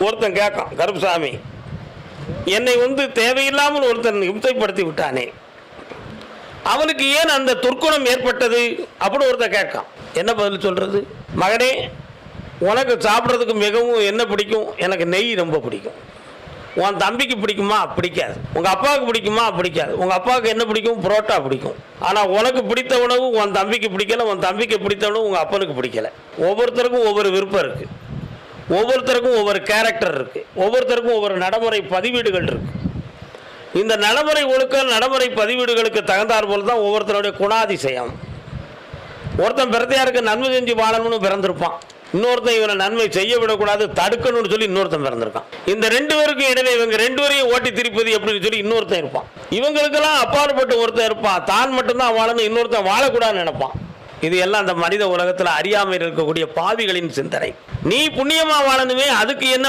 ஒருத்தன் கேட்கான் கருப்புசாமி என்னை வந்து தேவையில்லாமல் ஒருத்தன் இம்சைப்படுத்தி விட்டானே அவனுக்கு ஏன் அந்த துர்க்குணம் ஏற்பட்டது? அப்படின்னு ஒருத்தன் கேட்கான். என்ன பதில் சொல்கிறது மகனே உனக்கு சாப்பிட்றதுக்கு மிகவும் என்ன பிடிக்கும்? எனக்கு நெய் ரொம்ப பிடிக்கும். உன் தம்பிக்கு பிடிக்குமா? பிடிக்காது. உங்கள் அப்பாவுக்கு பிடிக்குமா? பிடிக்காது. உங்கள் அப்பாவுக்கு என்ன பிடிக்கும்? புரோட்டா பிடிக்கும். ஆனால் உனக்கு பிடித்த உணவு உன் தம்பிக்கு பிடிக்கல. உன் தம்பிக்கு பிடித்த உணவு உங்கள் அப்பனுக்கு பிடிக்கல. ஒவ்வொருத்தருக்கும் ஒவ்வொரு விருப்பம் இருக்குது ஒவ்வொருத்தருக்கும் ஒவ்வொரு கேரக்டர் இருக்குது ஒவ்வொருத்தருக்கும் ஒவ்வொரு நடைமுறை பதிவீடுகள் இருக்குது இந்த நடைமுறை ஒழுக்க நடைமுறை பதிவீடுகளுக்கு தகுந்தாற்போல் தான் ஒவ்வொருத்தருடைய குணாதிசயம். ஒருத்தன் பிறந்தையாருக்கு நன்மை செஞ்சு வாழணும்னு பிறந்திருப்பான். இன்னொருத்தன் இவனை நன்மை செய்ய விடக்கூடாது தடுக்கணும்னு சொல்லி இன்னொருத்தன் பிறந்திருக்கான். இந்த ரெண்டு பேருக்கும் இடையில இவங்க ரெண்டு பேரையும் ஓட்டி திருப்பது அப்படின்னு சொல்லி இன்னொருத்தன் இருப்பான். இவங்களுக்கெல்லாம் அப்பாற்பட்டு ஒருத்தன் இருப்பான். தான் மட்டும்தான் வாழணும் இன்னொருத்தன் வாழக்கூடாதுன்னு நினைப்பான். இது எல்லாம் அந்த மனித உலகத்தில் அறியாமல் இருக்கக்கூடிய பாவிகளின் சிந்தனை. நீ புண்ணியமா வாழணுமே அதுக்கு என்ன